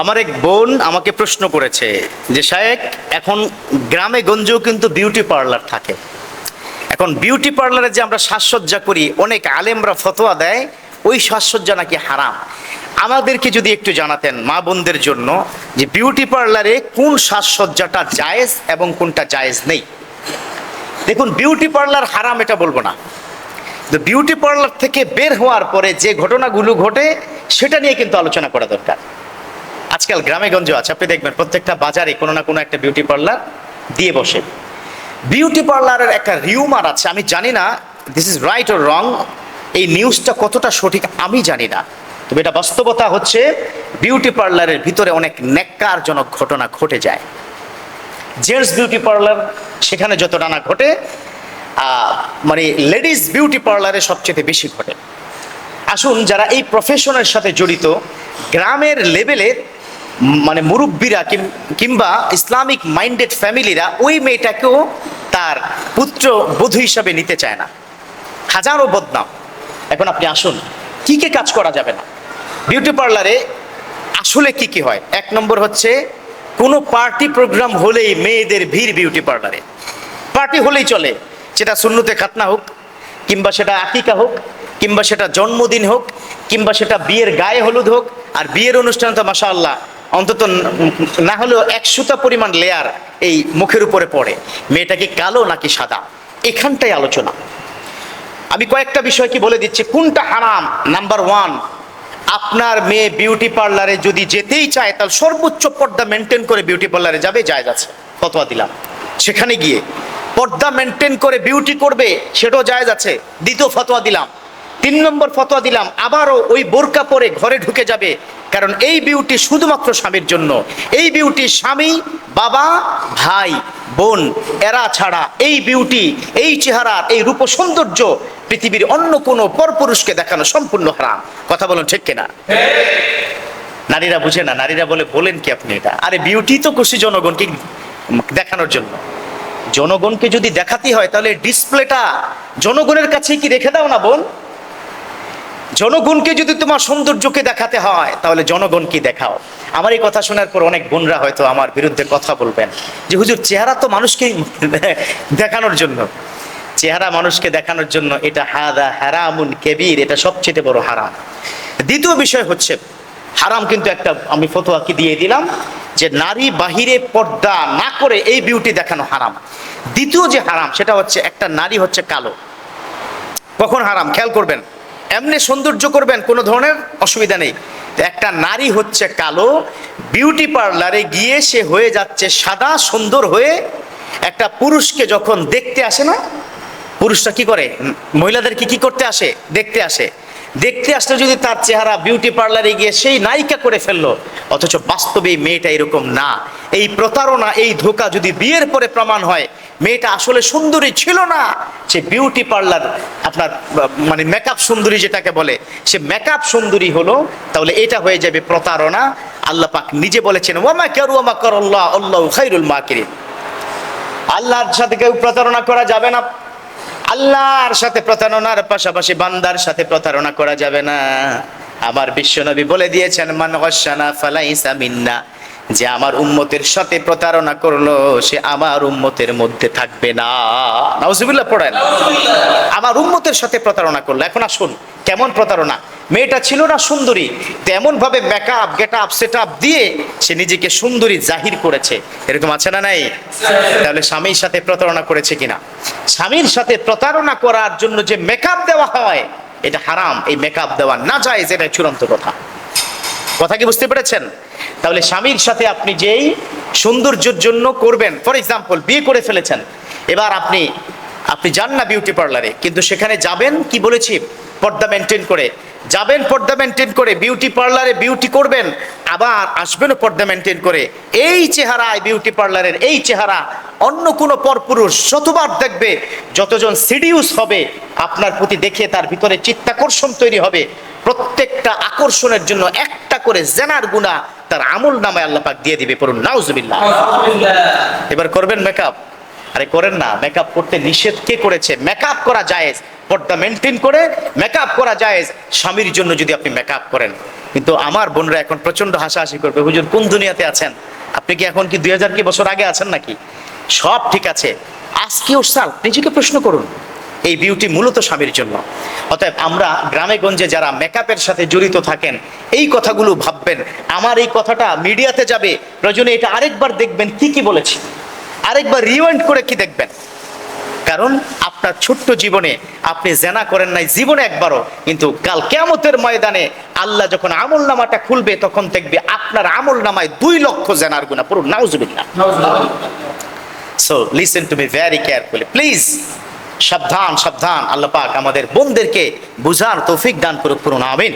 আমার এক বোন আমাকে প্রশ্ন করেছে যে, শায়েক, এখন গ্রামে গঞ্জেও কিন্তু বিউটি পার্লার থাকে। এখন বিউটি পার্লারে যে আমরা সাজসজ্জা করি, অনেক আলেমরা ফতোয়া দেয়, ওই সাজসজ্জা নাকি হারাম। আমাদেরকে যদি একটু জানাতেন মা বোনদের জন্য যে বিউটি পার্লারে কোন সাজসজ্জাটা জায়েজ এবং কোনটা জায়েজ নেই। দেখুন বিউটি পার্লার হারাম এটা বলব না। তো বিউটি পার্লার থেকে বের হওয়ার পরে যে ঘটনাগুলো ঘটে, সেটা নিয়ে কিন্তু আলোচনা করা দরকার। আজকাল গ্রামে গঞ্জে আছে। আপনি দেখবেন প্রত্যেকটা বাজারে কোনো না কোনো একটা বিউটি পার্লার দিয়ে বসে। বিউটি পার্লারের একটা রিউমার আছে আমি জানি না this is right or wrong এই নিউজটা কতটা সঠিক আমি জানি না। তবে এটা বাস্তবতা হচ্ছে বিউটি পার্লারের ভিতরে অনেক ন্যাক্কারজনক ঘটনা ঘটে যায়। জেন্টস বিউটি পার্লার সেখানে যত নানা ঘটে মানে লেডিস বিউটি পার্লারে সবচেয়ে বেশি ঘটে। আসুন যারা এই প্রফেশনের সাথে জড়িত গ্রামের লেভেলের উম, মানে মুরব্বীরা কিংবা ইসলামিক মাইন্ডেড ফ্যামিলিরা ওই মেয়েটাকেও তার পুত্র বধূ হিসাবে নিতে চায় না। হাজারো বদনাম। এখন আপনি আসুন, কি কি কাজ করা যাবে না? বিউটি পার্লারে আসলে কি কি হয়? এক নম্বর হচ্ছে, কোনো পার্টি প্রোগ্রাম হলেই মেয়েদের ভিড় বিউটি পার্লারে। পার্টি হলেই চলে, সেটা শূন্যতে খাতনা হোক, কিংবা সেটা আকিকা হোক, কিংবা সেটা জন্মদিন হোক, কিংবা সেটা বিয়ের গায়ে হলুদ হোক, আর বিয়ের অনুষ্ঠান তো মাসা আল্লাহ অন্তত না হলেও একশোটা পরিমাণ লেয়ার এই মুখের উপরে পড়ে। মেয়েটা কি কালো নাকি সাদা? এখানটাই আলোচনা। আমি কয়েকটা বিষয় কি বলে দিচ্ছি। কোনটা হারাম? নাম্বার ওয়ান আপনার মেয়ে বিউটি পার্লারে যদি যেতেই চায় তাহলে সর্বোচ্চ পর্দা মেনটেন করে বিউটি পার্লারে যাবে যায় আছে। ফতোয়া দিলাম। সেখানে গিয়ে পর্দা মেনটেন করে বিউটি করবে, সেটাও জায়েজ আছে। দ্বিতীয় ফতোয়া দিলাম। তিন নম্বর ফতোয়া দিলাম, আবারও ওই বোরকা পরে ঘরে ঢুকে যাবে। কারণ এই বিউটি শুধুমাত্র স্বামীর জন্য। এই বিউটি স্বামী, বাবা, ভাই, বোন, এরা ছাড়া এই বিউটি, এই চেহারার, এই রূপ সৌন্দর্য পৃথিবীর অন্য কোনো পরপুরুষকে দেখানো সম্পূর্ণ হারাম। কথা বলুন ঠিক কিনা? নারীরা বুঝে না, নারীরা বলে, বলেন কি আপনি এটা? আরে বিউটি তো খুশি জনগণকে দেখানোর জন্য। জনগণকে যদি দেখাতে হয়, তাহলে ডিসপ্লেটা জনগণের কাছে কি রেখে দাও না, বোন? জনগণকে যদি তোমার সৌন্দর্যকে দেখাতে হয়, তাহলে জনগণকে দেখাও। আমার এই কথা শোনার পর অনেক বোনরা হয়তো আমার বিরুদ্ধে কথা বলবেন। যে হুজুর, চেহারা তো মানুষকে দেখানোর জন্য। চেহারা মানুষকে দেখানোর জন্য এটা হাদা হারামুন কেবির, এটা সবচেয়ে বড় হারাম। দ্বিতীয় বিষয় হচ্ছে, হারাম কিন্তু একটা আমি ফতোয়া কি দিয়ে দিলাম, যে নারী বাহিরে পর্দা না করে এই বিউটি দেখানো হারাম। দ্বিতীয় যে হারাম, সেটা হচ্ছে একটা নারী হচ্ছে কালো। কখন হারাম? খেয়াল করবেন। এমনি সৌন্দর্য করবেন, কোনো ধরনের অসুবিধা নেই। একটা নারী হচ্ছে কালো বিউটি পার্লারে গিয়ে সে হয়ে যাচ্ছে সাদা, সুন্দর হয়ে একটা পুরুষকে যখন দেখতে আসে না, পুরুষটা কি করে? মহিলাদেরকে কি করতে আসে? দেখতে আসে। দেখতে আসলে যদি তার চেহারা বিউটি পার্লারে গিয়ে সেই নায়িকা করে ফেলল, অথচ বাস্তবে মেয়েটা এরকম না। এই প্রতারণা, এই ধোকা যদি বিয়ের পরে প্রমাণ হয়, মেয়েটা আসলে সুন্দরী ছিল না। সে বিউটি পার্লার আপনার মানে মেকআপ সুন্দরী যেটাকে বলে, সে মেকআপ সুন্দরী হলো, তাহলে এটা হয়ে যাবে প্রতারণা। আল্লাহ পাক নিজে বলেছেন, ওয়ামা কারু ওয়ামা কর আল্লাহ আল্লাহ খাইরুল মাকিরিন। আল্লাহর সাথে কেউ প্রতারণা করা যাবে না। আল্লাহর সাথে প্রতারণার পাশাপাশি বান্দার সাথে প্রতারণা করা যাবে না। আমার বিশ্বনবী বলে দিয়েছেন মান গসানা ফালাইসা মিন্না যে আমার উম্মতের সাথে প্রতারণা করল সে আমার উম্মতের মধ্যে থাকবে না। নাউজুবিল্লাহ পড়েন। আমার উম্মতের সাথে প্রতারণা করল। এখন আসুন কেমন প্রতারণা? মেয়েটা ছিল না সুন্দরী তেমন ভাবে makeup get up set up দিয়ে সে নিজেকে সুন্দরী জাহির করেছে। এরকম আছে না নাই? তাহলে স্বামীর সাথে প্রতারণা করেছে কিনা? স্বামীর সাথে প্রতারণা করার জন্য যে মেকআপ দেওয়া হয়, এটা হারাম। এই মেকআপ দেওয়া না যায় এটা চূড়ান্ত কথা। কথা কি বুঝতে পেরেছেন? তাহলে স্বামীর সাথে আপনি যেই সৌন্দর্যের জন্য করবেন ফর এক্সাম্পল বিয়ে করে ফেলেছেন, এবার আপনি আপনি যান না বিউটি পার্লারে কিন্তু সেখানে যাবেন কি বলেছি? পর্দা মেনটেন করে। যাবেন পর্দা মেনটেন করে বিউটি পার্লারে বিউটি করবেন আবার আসবেনও পর্দা মেনটেন করে। এই চেহারায় বিউটি পার্লারের এই চেহারা অন্য কোনো পরপুরুষ যতবার দেখবে যতজন সিডিউস হবে আপনার প্রতি দেখে তার ভিতরে চিত্তাকর্ষণ তৈরি হবে। প্রত্যেকটা আকর্ষণের জন্য একটা করে জেনার গুণা তার আমল নামায় আল্লাহ পাক দিয়ে দিবে পড়ুন নাউজুবিল্লাহ। এবার করবেন মেকআপ আরে করেন না মেকআপ করতে নিষেধ কে করেছে? মেকআপ করা জায়েজ। পর্দা মেনটেন করে মেকআপ করা জায়েজ। স্বামীর জন্য যদি আপনি মেকআপ করেন। কিন্তু আমার বোনরা এখন প্রচণ্ড হাসাহাসি করবে। হুজুর, কোন দুনিয়াতে আছেন? আপনি কি এখন কি দুই হাজার কি বছর আগে আছেন নাকি? সব ঠিক আছে। আজকে ওর সাল, নিজেকে প্রশ্ন করুন। এই বিউটি মূলত স্বামীর জন্য। অতএব আমরা গ্রামে গঞ্জে যারা মেকআপের সাথে জড়িত থাকেন, এই কথাগুলো ভাববেন। আমার এই কথাটা মিডিয়াতে যাবে। রজনী, এটা আরেকবার দেখবেন কি কি বলেছি। আরেকবার রিওয়াইন্ড করে কি দেখবেন? কারণ আপনার ছোট্ট জীবনে আপনি জেনা করেন নাই, জীবনে একবারও, কিন্তু কাল কেমতের ময়দানে আল্লাহ যখন আমল নামাটা খুলবে, তখন দেখবে আপনার আমল নামায় দুই লক্ষ জেনার গুণা পুরো নাউজুবিল্লাহ। So listen to me very carefully please সাবধান সাবধান, আল্লাহ পাক আমাদের বোনদেরকে বুঝার তৌফিক দান করুক পুরো আমিন।